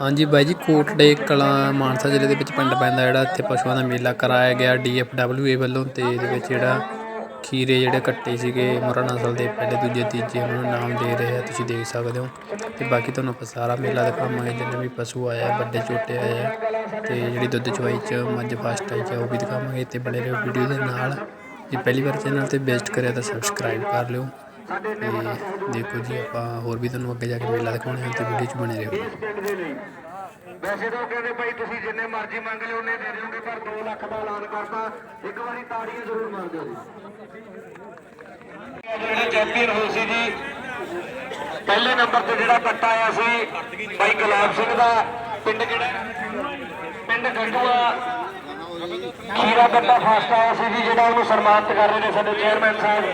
ਹਾਂਜੀ ਬਾਈ ਜੀ ਕੋਟੜੇ ਕਲਾਂ ਮਾਨਸਾ ਜ਼ਿਲ੍ਹੇ ਦੇ ਵਿੱਚ ਪਿੰਡ ਪੈਂਦਾ ਜਿਹੜਾ, ਇੱਥੇ ਪਸ਼ੂਆਂ ਦਾ ਮੇਲਾ ਕਰਾਇਆ ਗਿਆ ਡੀਐਫਡਬਲਯੂਏ ਵੱਲੋਂ ਤੇ ਇਹਦੇ ਵਿੱਚ ਜਿਹੜਾ ਖੀਰੇ ਜਿਹੜੇ ਕੱਟੇ ਸੀਗੇ ਮੁਰਾ ਨਸਲ ਦੇ ਪਹਿਲੇ, ਦੂਜੇ, ਤੀਜੇ, ਉਹਨਾਂ ਨੂੰ ਨਾਮ ਦੇ ਰਹੇ ਆ, ਤੁਸੀਂ ਦੇਖ ਸਕਦੇ ਹੋ। ਤੇ ਬਾਕੀ ਤੁਹਾਨੂੰ ਆਪਾਂ ਸਾਰਾ ਮੇਲਾ ਦਿਖਾਵਾਂਗੇ, ਜਿੰਨੇ ਵੀ ਪਸ਼ੂ ਆਇਆ ਵੱਡੇ, ਛੋਟੇ ਆਏ ਆ, ਤੇ ਜਿਹੜੀ ਦੁੱਧ ਚਵਾਈ ਚ, ਮੱਝ, ਫਾਸਟ ਆਈ ਚ, ਉਹ ਵੀ ਦਿਖਾਵਾਂਗੇ, ਤੇ ਬਣੇ ਰਹੋ ਵੀਡੀਓ ਦੇ ਨਾਲ। ਜੇ ਪਹਿਲੀ ਵਾਰ ਚੈਨਲ ਤੇ ਵਿਜ਼ਿਟ ਕਰਿਆ ਤਾਂ ਸਬਸਕ੍ਰਾਈਬ ਕਰ ਲਿਓ। ਤੇ ਦੇਖੋ ਜੀ ਆਪਾਂ ਹੋਰ ਵੀ ਤੁਹਾਨੂੰ ਅੱਗੇ ਜਾ ਕੇ ਮੇਲਾ ਦਿਖਾਉਣੇ ਆ ਤੇ ਵੀਡੀਓ 'ਚ ਬਣੇ ਰਹੋ। ਇਸ ਪਿੰਡ ਦੇ ਲਈ। ਵੈਸੇ ਤਾਂ ਉਹ ਕਹਿੰਦੇ ਭਾਈ ਤੁਸੀਂ ਜਿੰਨੇ ਮਰਜ਼ੀ ਮੰਗ ਲਿਓ ਉਹਨੇ ਦੇ ਦਿਓਗੇ ਪਰ 2 ਲੱਖ ਦਾ ਐਲਾਨ ਕਰਤਾ। ਇੱਕ ਵਾਰੀ ਤਾੜੀਆਂ ਜ਼ਰੂਰ ਮਾਰ ਦਿਓ ਜੀ। ਜਿਹੜਾ ਚੈਂਪੀਅਨ ਹੋਏ ਸੀ ਜੀ ਪਹਿਲੇ ਨੰਬਰ ਤੇ ਜਿਹੜਾ ਕੱਟਾ ਆਇਆ ਸੀ ਭਾਈ ਗੁਲਾਬ ਸਿੰਘ ਦਾ ਪਿੰਡ ਕਿਹੜਾ ਪਿੰਡ ਗੰਡੂਆ ਖੀਰਾ ਕੱਟਾ ਫਸਟ ਆਇਆ ਸੀ ਜੀ ਜਿਹੜਾ ਉਹਨੂੰ ਸਨਮਾਨਿਤ ਕਰ ਰਹੇ ਨੇ ਸਾਡੇ ਚੇਅਰਮੈਨ ਸਾਹਿਬ।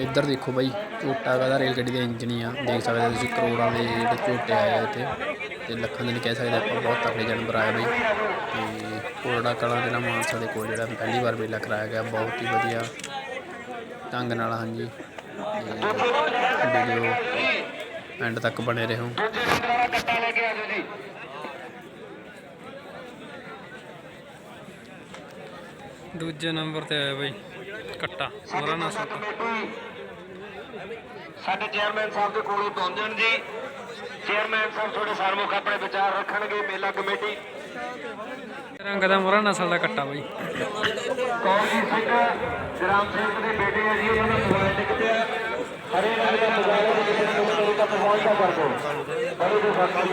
ਤੇ ਇੱਧਰ ਦੇਖੋ ਬਾਈ, ਝੋਟਾ ਦਾ ਰੇਲ ਗੱਡੀ ਦਾ ਇੰਜਨ ਹੀ ਆ। ਦੇਖ ਸਕਦੇ ਹੋ ਤੁਸੀਂ ਕਰੋੜਾਂ ਦੇ ਜਿਹੜੇ ਝੋਟੇ ਆਏ ਆ ਇੱਥੇ। ਤੇ ਲੱਖਾਂ ਦੇ ਨਹੀਂ ਕਹਿ ਸਕਦੇ ਆਪਾਂ, ਬਹੁਤ ਤਕੜੇ ਜਾਨਵਰ ਆਏ ਬਾਈ। ਤੇ ਕੋਰੜਾ ਕਲਾਂ ਜਿਹੜਾ ਮਾਨਸਾ ਦੇ ਕੋਲ ਜਿਹੜਾ ਪਹਿਲੀ ਵਾਰ ਮੇਲਾ ਕਰਾਇਆ ਗਿਆ, ਬਹੁਤ ਹੀ ਵਧੀਆ ਢੰਗ ਨਾਲ, ਹਾਂਜੀ। ਤੇ ਵੀਡੀਓ ਐਂਡ ਤੱਕ ਬਣੇ ਰਹੋ। ਦੂਜੇ ਨੰਬਰ ਦੂਜੇ ਨੰਬਰ ਤੇ ਆਇਆ ਬਾਈ। ਕੱਟਾ ਮੋਰਾ ਨਾ ਸਾਡੀ ਚੇਅਰਮੈਨ ਸਾਹਿਬ ਦੇ ਕੋਲੋਂ ਪਹੁੰਚਣ ਜੀ। ਚੇਅਰਮੈਨ ਸਾਹਿਬ ਤੁਹਾਡੇ ਸਾਰਮੁਖ ਆਪਣੇ ਵਿਚਾਰ ਰੱਖਣਗੇ ਮੇਲਾ ਕਮੇਟੀ। ਰੰਗ ਦਾ ਮੋਰਾ ਨਸਲ ਦਾ ਕੱਟਾ ਬਈ। ਕੌਰਜੀਤ ਸਿੰਘ ਗ੍ਰਾਮ ਸੇਵਕ ਦੇ ਬੇਟੇ ਆ ਜੀ ਉਹਨਾਂ ਦਾ ਮੋਬਾਈਲ ਟਿਕਟ ਆ ਹਰੇ ਰੰਗ ਦਾ ਮੋਬਾਈਲ ਹੈ ਕਿਸੇ ਨੇ ਮੇਰੇ ਤੱਕ ਪਹੁੰਚਦਾ ਕਰ ਦਿਓ ਬੜੇ ਦੇ ਸਾਥੀ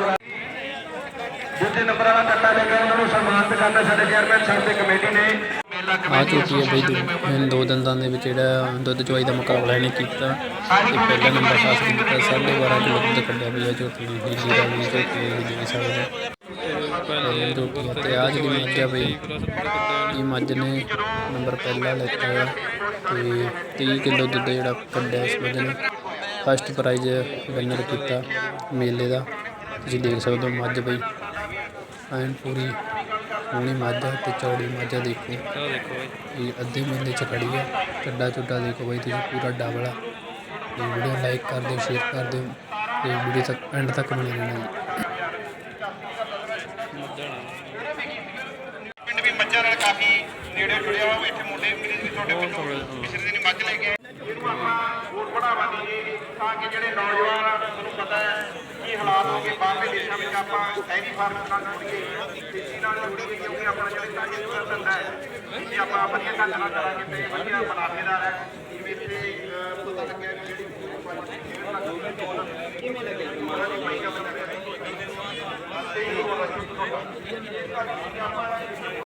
ਦੂਜੇ ਨੰਬਰ ਵਾਲਾ ਕੱਟਾ ਲੈ ਕੇ ਉਹਨਾਂ ਨੂੰ ਸਨਮਾਨਿਤ ਕਰਨਾ ਸਾਡੇ ਚੇਅਰਮੈਨ ਸਾਹਿਬ ਦੀ ਕਮੇਟੀ ਨੇ। ਆ ਝੋਟੀ ਹੈ ਬਈ ਦੋ- ਇਹਨਾਂ ਦੋ ਦੰਦਾਂ ਦੇ ਵਿੱਚ ਜਿਹੜਾ ਦੁੱਧ ਚਵਾਈ ਦਾ ਮੁਕਾਬਲਾ ਇਹਨੇ ਕੀਤਾ। ਤੇ ਪਹਿਲਾ ਨੰਬਰ ਹਾਸਲ ਕੀਤਾ ਸਾਢੇ 12 ਕਿਲੋ ਦੁੱਧ ਕੱਢਿਆ ਬਈ ਆ ਝੋਟੀ ਨੇ ਹੀਲੀ ਦਾ ਵੀ ਝੋਟੀ ਇਹ ਦੇ ਸਕਦੇ ਹੋ। ਝੋਟੀ ਤੇ ਆ ਜਿਹੜੀ ਮੱਝ ਆ ਬਈ ਇਹ ਮੱਝ ਨੇ ਨੰਬਰ ਪਹਿਲਾ ਲੈਤਾ ਹੈ ਤੇ 30 ਕਿਲੋ ਦੁੱਧ ਜਿਹੜਾ ਕੱਢਿਆ ਇਸ ਮੱਝ ਨੇ। ਫਸਟ ਪ੍ਰਾਈਜ਼ ਵਿਨਰ ਕੀਤਾ ਮੇਲੇ ਦਾ। ਤੁਸੀਂ ਦੇਖ ਸਕਦੇ ਹੋ ਮੱਝ ਬਈ ਐਨ ਪੂਰੀ ਸੋਹਣੀ ਮੱਝ ਤੇ ਚੌੜੀ ਮੱਝ ਆ ਦੇਖੋ। ਆਹ ਦੇਖੋ ਬਈ। ਇਹ ਅੱਧੇ ਮਹੀਨੇ ਚ ਖੜੀ ਆ। ਚੱਡਾ ਚੁੱਡਾ ਦੇਖੋ ਬਾਈ ਤੁਸੀਂ ਪੂਰਾ ਡਬਲ ਆ। ਤੇ ਵੀਡੀਓ ਲਾਈਕ ਕਰ ਦਿਓ ਸ਼ੇਅਰ ਕਰ ਦਿਓ। ਤੇ ਵੀਡੀਓ ਤੱਕ ਐਂਡ ਤੱਕ ਬਣੇ ਰਹਿਣਾ ਜੀ। ਪਿੰਡ ਵੀ ਮੱਝਾਂ ਨਾਲ ਕਾਫੀ ਨੇੜੇ ਜੁੜਿਆ ਹੋਇਆ ਇੱਥੇ ਮੁੰਡੇ ਵੀ ਵੀ ਤੁਹਾਡੇ ਪਿੰਡੋਂ। ਕਿਸੇ ਦਿਨ ਮੱਝ ਲੈ ਕੇ ਆਏ। ਇਹਨੂੰ ਆਪਾਂ ਹੋਰ ਬੜਾਵਾ ਦਈਏ ਤਾਂ ਕਿ ਜਿਹੜੇ ਨੌਜਵਾਨ ਆ ਤੁਹਾਨੂੰ ਪਤਾ ਹੈ ਕੀ ਹਾਲਾਤ ਹੋ ਗਏ? ਬਾਹਰਲੇ ਦੇਸ਼ਾਂ ਵਿੱਚ ਆਪਾਂ ਡੈਰੀ ਫਾਰਮ ਨਾਲ ਜੁੜੀਏ ਖੇਤੀ ਨਾਲ ਜੁੜੀਏ ਕਿਉਂਕਿ ਆਪਣਾ ਜਿਹੜੇ ਕਾਜੀ ਨੂੰ ਦਿੰਦਾ ਹੈ। ਜੇ ਆਪਾਂ ਵਧੀਆ ਢੰਗ ਨਾਲ ਕਰਾਂਗੇ ਤੇ ਵਧੀਆ ਮੁਨਾਫੇਦਾਰ ਹੈ। ਜਿਵੇਂ ਇੱਥੇ ਪਤਾ ਲੱਗਿਆ ਵੀ ਜਿਹੜੀ ਕਿਵੇਂ ਲੱਗਿਆ ਉਹਨਾਂ ਦੀ ਕੋਈ ਗੱਲ ਨਹੀਂ ਤੇ